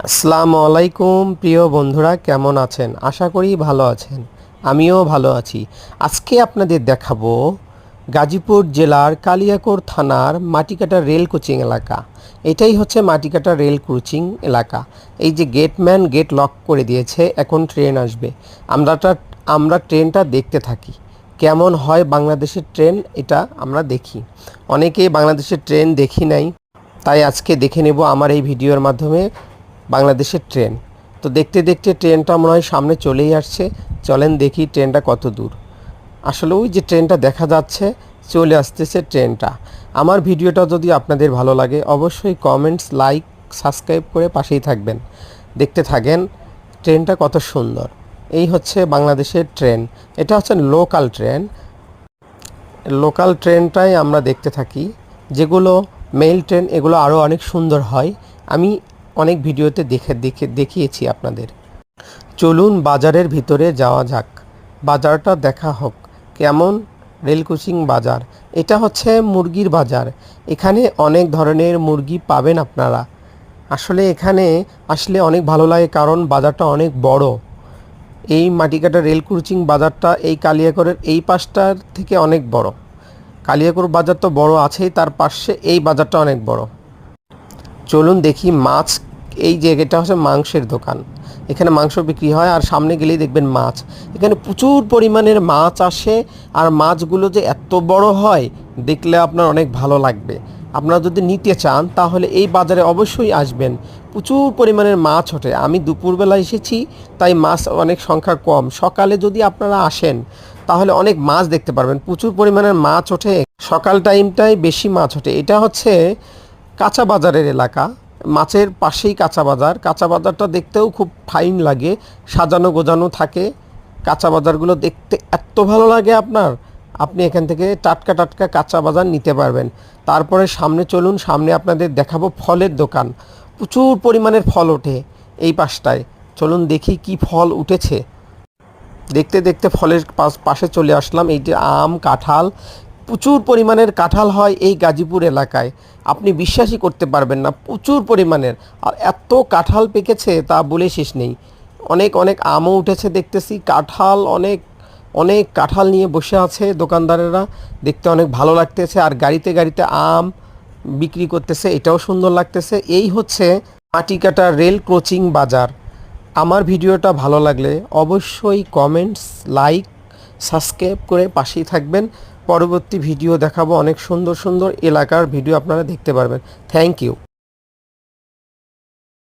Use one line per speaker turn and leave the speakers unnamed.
আসসালামু আলাইকুম, প্রিয় বন্ধুরা, কেমন আছেন? আশা করি ভালো আছেন। আমিও ভালো আছি। আজকে আপনাদের দেখাবো গাজীপুর জেলার কালিয়াকোর থানার মাটিকাটা রেল কোচিং এলাকা। এটাই হচ্ছে মাটিকাটা রেল কোচিং এলাকা। এই যে গেটম্যান গেট লক করে দিয়েছে, এখন ট্রেন আসবে। আমরাটা আমরা ট্রেনটা দেখতে থাকি। কেমন হয় বাংলাদেশের ট্রেন এটা আমরা দেখি। অনেকেই বাংলাদেশের ট্রেন দেখি নাই। তাই আজকে দেখে নেব আমার এই ভিডিওর মাধ্যমে বাংলাদেশের ট্রেন। তো দেখতে দেখতে ট্রেনটা মনে হয় সামনে চলেই আসছে। চলেন দেখি ট্রেনটা কত দূর। আসলে ওই যে ট্রেনটা দেখা যাচ্ছে, চলে আসতেছে ট্রেনটা। আমার ভিডিওটা যদি আপনাদের ভালো লাগে, অবশ্যই কমেন্টস লাইক সাবস্ক্রাইব করে পাশেই থাকবেন। দেখতে থাকেন ট্রেনটা কত সুন্দর। এই হচ্ছে বাংলাদেশের ট্রেন। এটা হচ্ছে লোকাল ট্রেন লোকাল ট্রেনটাই আমরা দেখতে থাকি। যেগুলো মেল ট্রেন এগুলো আরও অনেক সুন্দর হয়। আমি অনেক ভিডিওতে দেখে দেখে, দেখিয়েছি আপনাদের। চলুন বাজারের ভিতরে যাওয়া যাক। বাজারটা দেখা হোক। কেমন? রেলকুচিং বাজার। এটা হচ্ছে মুরগির বাজার। এখানে অনেক ধরনের মুরগি পাবেন আপনারা। আসলে এখানে আসলে অনেক ভালো লাগে কারণ বাজারটা অনেক বড়। এই মাটিকাটা রেল ক্রুচিং বাজারটা এই কালিয়াকরের এই পাশটার থেকে অনেক বড়। কালিয়াকর বাজার তো বড় আছেই, তার পাশে এই বাজারটা অনেক বড়। চলুন দেখি মাছ, এই জায়গাটা হচ্ছে মাংসের দোকান। এখানে মাংস বিক্রি হয় আর সামনে গেলেই দেখবেন মাছ। এখানে প্রচুর পরিমাণের মাছ আসে আর মাছগুলো যে এত বড় হয়, দেখলে আপনার অনেক ভালো লাগবে। আপনারা যদি নিতে চান, তাহলে এই বাজারে অবশ্যই আসবেন। প্রচুর পরিমাণের মাছ ওঠে। আমি দুপুরবেলা এসেছি, তাই মাছ অনেক সংখ্যা কম। সকালে যদি আপনারা আসেন, তাহলে অনেক মাছ দেখতে পারবেন। প্রচুর পরিমাণের মাছ ওঠে। সকাল টাইমটাই বেশি মাছ ওঠে। এটা হচ্ছে কাঁচা বাজারের এলাকা। মাছের পাশেই কাঁচা বাজার। কাঁচা বাজারটা দেখতেও খুব ফাইন লাগে, সাজানো গোজানো থাকে। কাঁচা বাজারগুলো দেখতে এত ভালো লাগে আপনার, আপনি এখান থেকে টাটকা টাটকা কাঁচা বাজার নিতে পারবেন। তারপরে সামনে চলুন, সামনে আপনাদের দেখাবো ফলের দোকান। প্রচুর পরিমাণের ফল ওঠে এই পাশটায়। চলুন দেখি কি ফল উঠেছে। দেখতে দেখতে ফলের পাশ চলে আসলাম, এই যে আম, কাঁঠাল প্রচুর পরিমাণের কাঁঠাল হয় এই গাজীপুর এলাকায়। আপনি বিশ্বাসই করতে পারবেন না, প্রচুর পরিমাণের। আর এত কাঁঠাল পেকেছে তা বলে শেষ নেই। অনেক অনেক আমও উঠেছে দেখতেছি, কাঁঠাল অনেক অনেক কাঁঠাল নিয়ে বসে আছে দোকানদারেরা। দেখতে অনেক ভালো লাগতেছে আর গাড়িতে গাড়িতে আম বিক্রি করতেছে, এটাও সুন্দর লাগতেছে। এই হচ্ছে মাটিকাটা রেল ক্রোচিং বাজার। আমার ভিডিওটা ভালো লাগলে অবশ্যই কমেন্টস, লাইক, সাবস্ক্রাইব করে পাশেই থাকবেন। পরবর্তী ভিডিও দেখাবো অনেক সুন্দর সুন্দর এলাকার ভিডিও আপনারা দেখতে পারবেন। Thank you